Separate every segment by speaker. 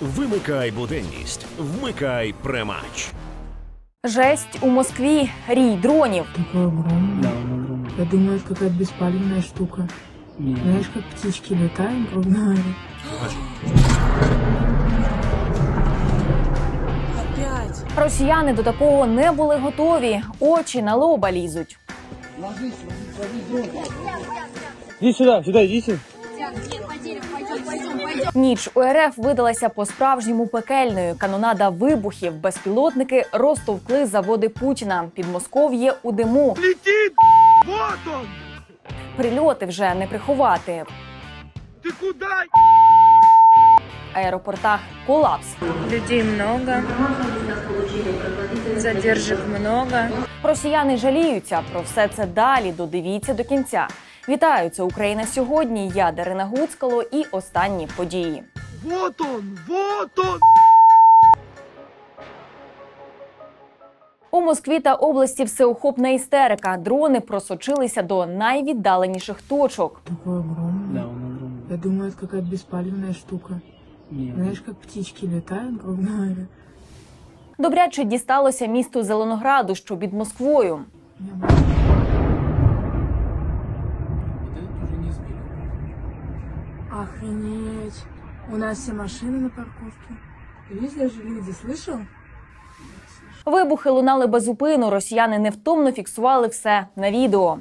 Speaker 1: Вимикай буденність, вмикай премач.
Speaker 2: Жесть у Москві. Рій дронів.
Speaker 3: Такой огромный.
Speaker 4: Да, он огромный.
Speaker 3: Я думаю, это какая-то беспалевная штука.
Speaker 4: Не,
Speaker 3: Знаешь, как птички летаем, грубо говоря.
Speaker 2: Росіяни до такого не були готові. Очі на лоба лізуть.
Speaker 4: Иди сюда, сюда идите.
Speaker 2: Ніч у РФ видалася по-справжньому пекельною. Канонада вибухів, безпілотники розтовкли заводи Путіна. Підмосков'є у диму.
Speaker 5: Летит! Вот он!
Speaker 2: Прильоти вже не приховати.
Speaker 5: Ты куда?
Speaker 2: В аеропортах колапс.
Speaker 6: Людей много, задержек много.
Speaker 2: Росіяни жаліються про все це далі. Додивіться до кінця. Вітаю, це Україна сьогодні. Я Дарина Гуцкало і останні події.
Speaker 5: Вот он! Вот он!
Speaker 2: У Москві та області всеохопна істерика. Дрони просочилися до найвіддаленіших точок.
Speaker 3: Такой огромный.
Speaker 4: Да, он огромный.
Speaker 3: Я думаю, это какая-то беспалевная штука.
Speaker 4: Не,
Speaker 3: Знаешь, как птички летаем, грубо говоря.
Speaker 2: Добряче дісталося місту Зеленограду, що під Москвою.
Speaker 3: Я Охренеть. У нас все машины на парковке. Видишь, даже люди, слышал?
Speaker 2: Вибухи лунали без зупину. Росіяни невтомно фіксували все на відео.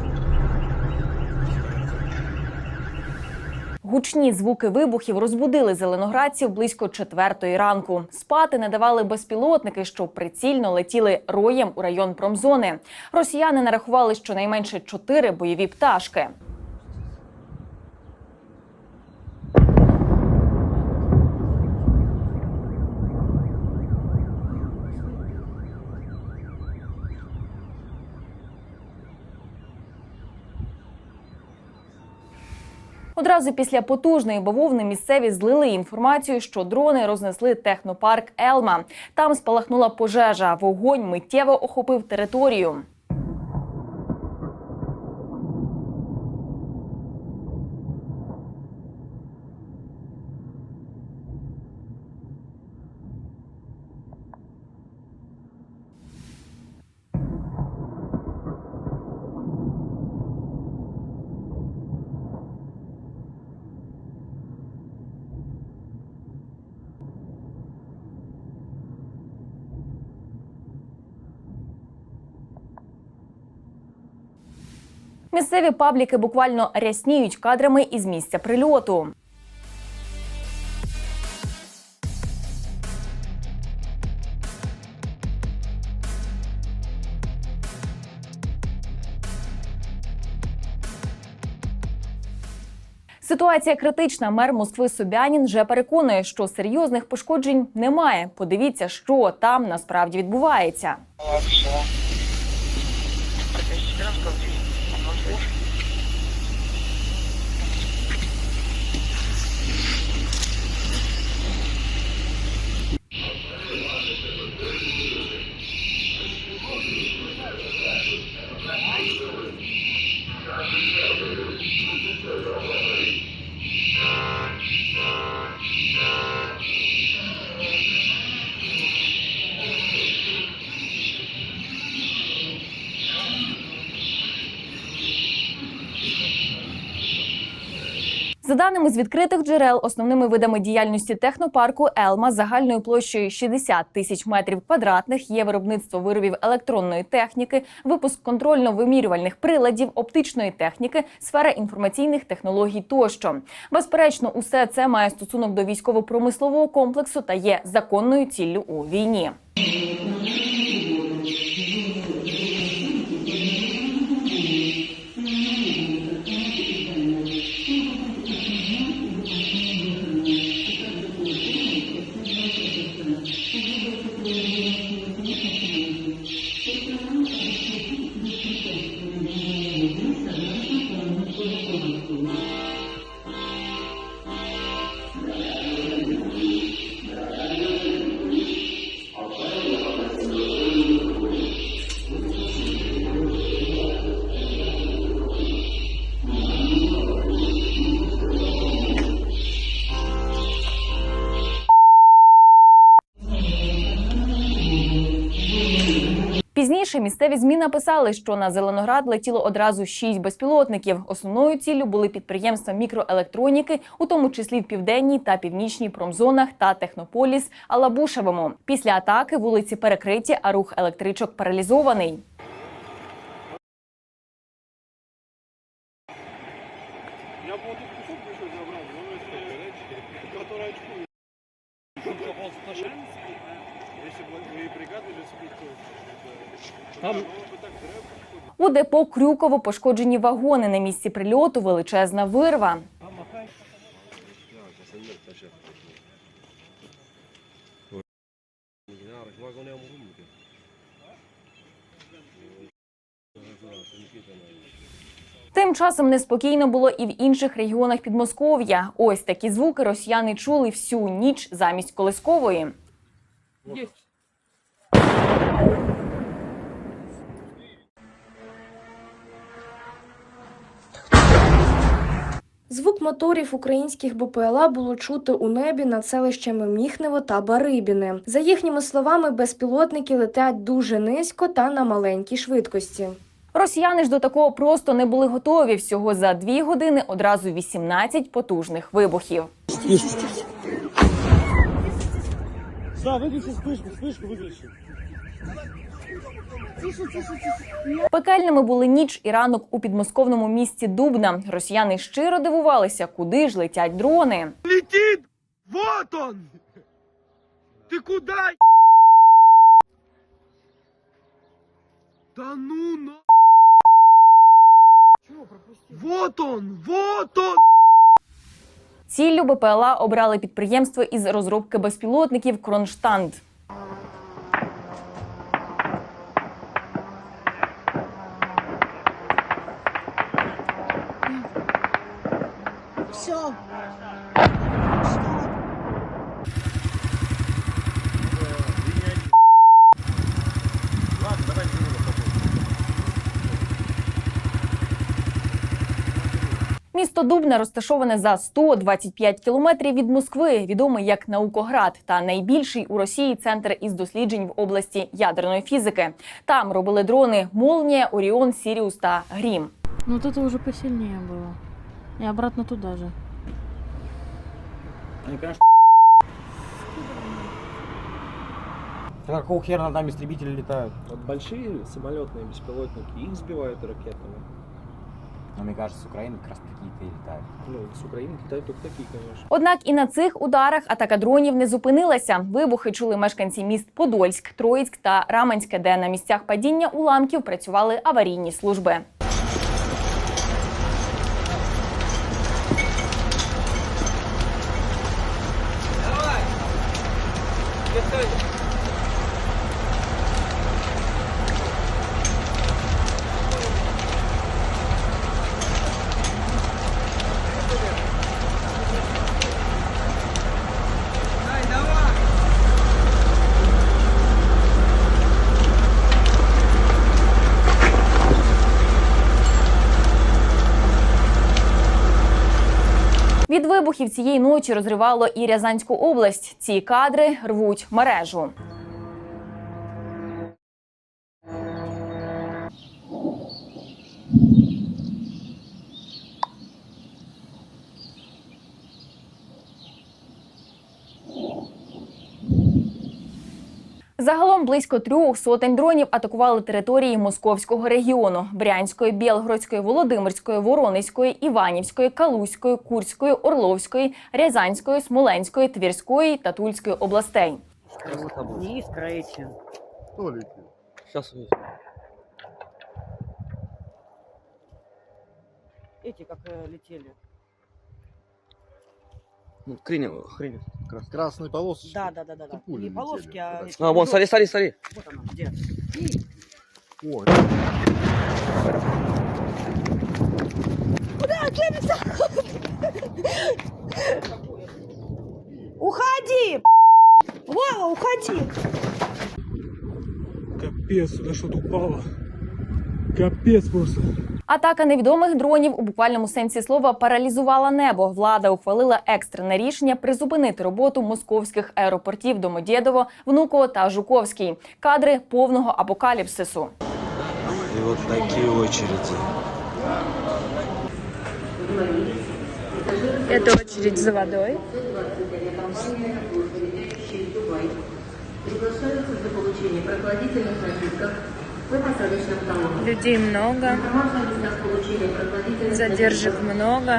Speaker 2: Гучні звуки вибухів розбудили зеленоградців близько четвертої ранку. Спати не давали безпілотники, що прицільно летіли роєм у район промзони. Росіяни нарахували щонайменше чотири бойові пташки. Одразу після потужної бавовни місцеві злили інформацію, що дрони рознесли технопарк Елма. Там спалахнула пожежа. Вогонь миттєво охопив територію. Місцеві пабліки буквально рясніють кадрами із місця прильоту. Ситуація критична. Мер Москви Собянін вже переконує, що серйозних пошкоджень немає. Подивіться, що там насправді відбувається. За даними з відкритих джерел, основними видами діяльності технопарку Елма загальною площею 60 тисяч метрів квадратних є виробництво виробів електронної техніки, випуск контрольно-вимірювальних приладів, оптичної техніки, сфера інформаційних технологій тощо. Безперечно, усе це має стосунок до військово-промислового комплексу та є законною ціллю у війні. Раніше місцеві змі написали, що на Зеленоград летіло одразу шість безпілотників. Основною ціллю були підприємства мікроелектроніки, у тому числі в південній та північній промзонах та Технополіс Алабушевому. Після атаки вулиці перекриті, а рух електричок паралізований.
Speaker 4: Я бы вот этот кусок бы еще забрал, но если, который очкует.
Speaker 2: У депо Крюково пошкоджені вагони. На місці прильоту величезна вирва. Тим часом неспокійно було і в інших регіонах Підмосков'я. Ось такі звуки росіяни чули всю ніч замість колискової.
Speaker 7: Звук моторів українських БПЛА було чути у небі над селищами Міхнево та Барибіне. За їхніми словами, безпілотники летять дуже низько та на маленькій швидкості.
Speaker 2: Росіяни ж до такого просто не були готові. Всього за дві години одразу 18 потужних вибухів.
Speaker 4: Да, выключи вспышку, вспышку выключи.
Speaker 2: Пекельними були ніч і ранок у підмосковному місті Дубна. Росіяни щиро дивувалися, куди ж летять дрони.
Speaker 5: Летит! Вот он! Ты куда? Да ну на... Вот он! Вот он!
Speaker 2: Ціллю БПЛА обрали підприємство із розробки безпілотників Кронштадт. Місто Дубне розташоване за 125 кілометрів від Москви, відомий як Наукоград, та найбільший у Росії центр із досліджень в області ядерної фізики. Там робили дрони Молнія, Оріон, Сіріус та Грім.
Speaker 8: Ну вот это уже посильнее было. И обратно туда же.
Speaker 9: Какого хера над нами истребители летают?
Speaker 4: Вот большие самолетные беспилотники, их сбивают ракетами.
Speaker 9: Но мне кажется, с Украины как раз такие-то и летают.
Speaker 4: Ну, с Украины летают только такие, конечно.
Speaker 2: Однак і на цих ударах атака дронів не зупинилася. Вибухи чули мешканці міст Подольськ, Троїцьк та Раменське, де на місцях падіння уламків працювали аварійні служби. Від вибухів цієї ночі розривало і Рязанську область. Ці кадри рвуть мережу. Загалом близько трьох сотень дронів атакували території московського регіону: Брянської, Білгородської, Володимирської, Воронезької, Іванівської, Калузької, Курської, Орловської, Рязанської, Смоленської, Твірської та Тульської областей.
Speaker 10: Не искра эти.
Speaker 4: Сейчас
Speaker 10: Эти как э, Летели.
Speaker 4: Хрень, хрень.
Speaker 9: Красные полосы.
Speaker 10: Да, да, да, да, да. Не полоски,
Speaker 9: летели,
Speaker 10: а.
Speaker 4: А, вон, смотри, смотри, смотри.
Speaker 10: Вот она, где?
Speaker 9: Ой.
Speaker 10: Уходи! Вова, уходи!
Speaker 5: Капец, сюда что-то упало. Капец просто.
Speaker 2: Атака невідомих дронів у буквальному сенсі слова паралізувала небо. Влада ухвалила екстрене рішення призупинити роботу московських аеропортів Домодєдово, Внуково та Жуковський. Кадри повного апокаліпсису.
Speaker 11: И вот такие очереди.
Speaker 6: Это очередь за водой. Людей много. Задержек много.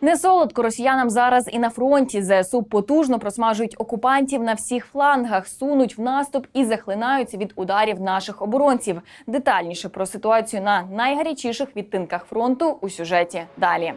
Speaker 2: Не солодко росіянам зараз і на фронті. ЗСУ потужно просмажують окупантів на всіх флангах, сунуть в наступ і захлинаються від ударів наших оборонців. Детальніше про ситуацію на найгарячіших відтинках фронту у сюжеті далі.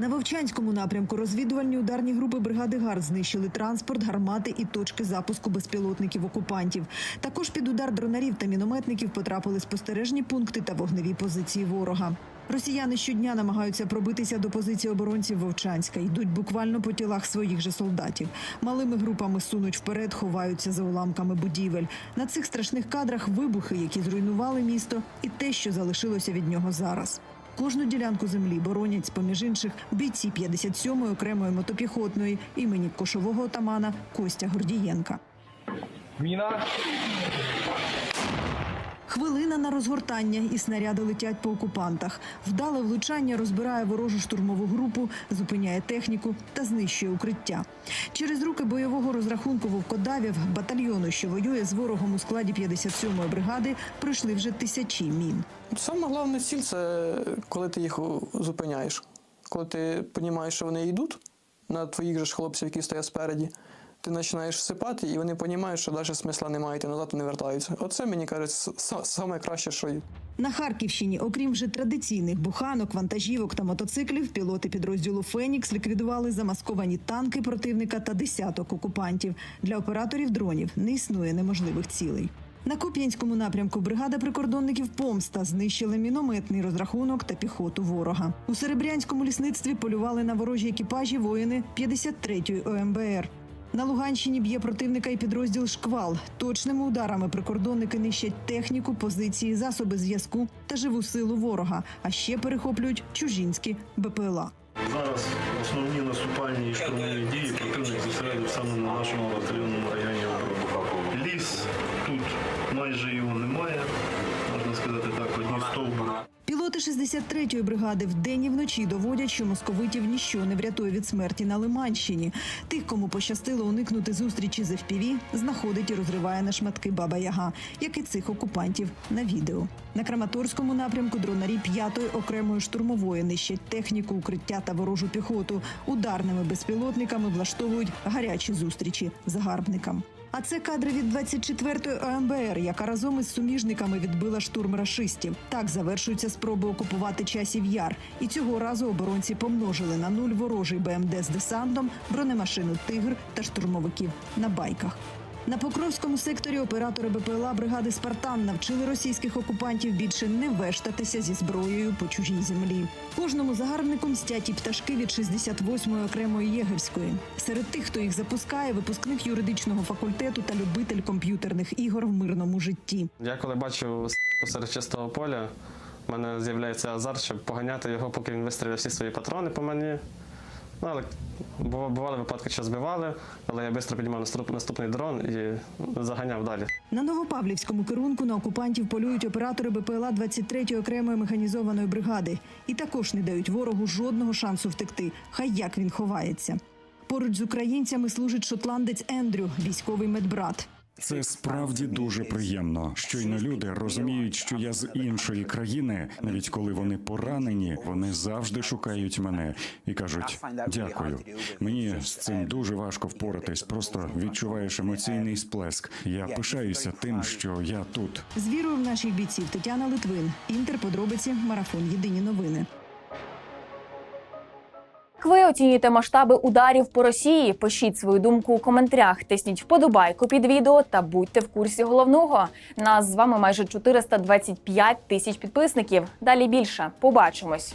Speaker 12: На Вовчанському напрямку розвідувальні ударні групи бригади ГАРД знищили транспорт, гармати і точки запуску безпілотників окупантів. Також під удар дронарів та мінометників потрапили спостережні пункти та вогневі позиції ворога. Росіяни щодня намагаються пробитися до позиції оборонців Вовчанська. Йдуть буквально по тілах своїх же солдатів. Малими групами сунуть вперед, ховаються за уламками будівель. На цих страшних кадрах вибухи, які зруйнували місто, і те, що залишилося від нього зараз. Кожну ділянку землі боронять, поміж інших, бійці 57-ї окремої мотопіхотної імені кошового отамана Костя Гордієнка.
Speaker 5: Міна.
Speaker 12: Хвилина на розгортання і снаряди летять по окупантах. Вдале влучання розбирає ворожу штурмову групу, зупиняє техніку та знищує укриття. Через руки бойового розрахунку вовкодавів батальйону, що воює з ворогом у складі 57-ї бригади, пройшли вже тисячі мін.
Speaker 4: Саме головне ціль це коли ти їх зупиняєш. Коли ти розумієш, що вони йдуть на твоїх же хлопців, які стоять спереді, ти починаєш всипати, і вони розуміють, що навіть смисла немає, йти назад вони вертаються. Оце мені кажуть, саме краще, що є.
Speaker 12: На Харківщині, окрім вже традиційних буханок, вантажівок та мотоциклів, пілоти підрозділу Фенікс ліквідували замасковані танки противника та десяток окупантів. Для операторів дронів не існує неможливих цілей. На Куп'янському напрямку бригада прикордонників Помста знищили мінометний розрахунок та піхоту ворога. У Серебрянському лісництві полювали на ворожі екіпажі воїни 53-ї ОМБР. На Луганщині б'є противника і підрозділ Шквал. Точними ударами прикордонники нищать техніку, позиції, засоби зв'язку та живу силу ворога, а ще перехоплюють чужінські БПЛА.
Speaker 4: Зараз основні наступальні і штурмові дії противник зосередив саме на нашому батальйонному районі оборони. Ліс тут майже його немає, можна сказати так, одні стовбури.
Speaker 12: Пілоти 63-ї бригади вдень і вночі доводять, що московитів ніщо не врятує від смерті на Лиманщині. Тих, кому пощастило уникнути зустрічі з FPV, знаходить і розриває на шматки Баба Яга, як і цих окупантів на відео. На Краматорському напрямку дронарі 5-ї окремої штурмової нищать техніку, укриття та ворожу піхоту. Ударними безпілотниками влаштовують гарячі зустрічі загарбникам. А це кадри від 24-ї ОМБР, яка разом із суміжниками відбила штурм рашистів. Так завершуються спроби окупувати часів яр. І цього разу оборонці помножили на нуль ворожий БМД з десантом, бронемашину Тигр та штурмовиків на байках. На Покровському секторі оператори БПЛА бригади Спартан навчили російських окупантів більше не вештатися зі зброєю по чужій землі. Кожному загарбнику мстять і пташки від 68-ї окремої єгерської. Серед тих, хто їх запускає, випускник юридичного факультету та любитель комп'ютерних ігор в мирному житті.
Speaker 4: Я коли бачу с- посеред чистого поля, в мене з'являється азарт, щоб поганяти його, поки він вистріляє всі свої патрони по мені. Ну, але бували випадки, що збивали, але я швидко піднімав наступ- наступний дрон і заганяв далі.
Speaker 12: На Новопавлівському керунку на окупантів полюють оператори БПЛА 23-ї окремої механізованої бригади і також не дають ворогу жодного шансу втекти. Хай як він ховається. Поруч з українцями служить шотландець Ендрю, військовий медбрат.
Speaker 13: Це справді дуже приємно. Щойно люди розуміють, що я з іншої країни, навіть коли вони поранені, вони завжди шукають мене і кажуть дякую. Мені з цим дуже важко впоратись. Просто відчуваєш емоційний сплеск. Я пишаюся тим, що я тут.
Speaker 12: З вірою в наших бійців Тетяна Литвин. Інтер подробиці марафон. Єдині новини.
Speaker 2: Як ви оцінюєте масштаби ударів по Росії? Пишіть свою думку у коментарях, тисніть вподобайку під відео та будьте в курсі головного. Нас з вами майже 425 тисяч підписників. Далі більше. Побачимось.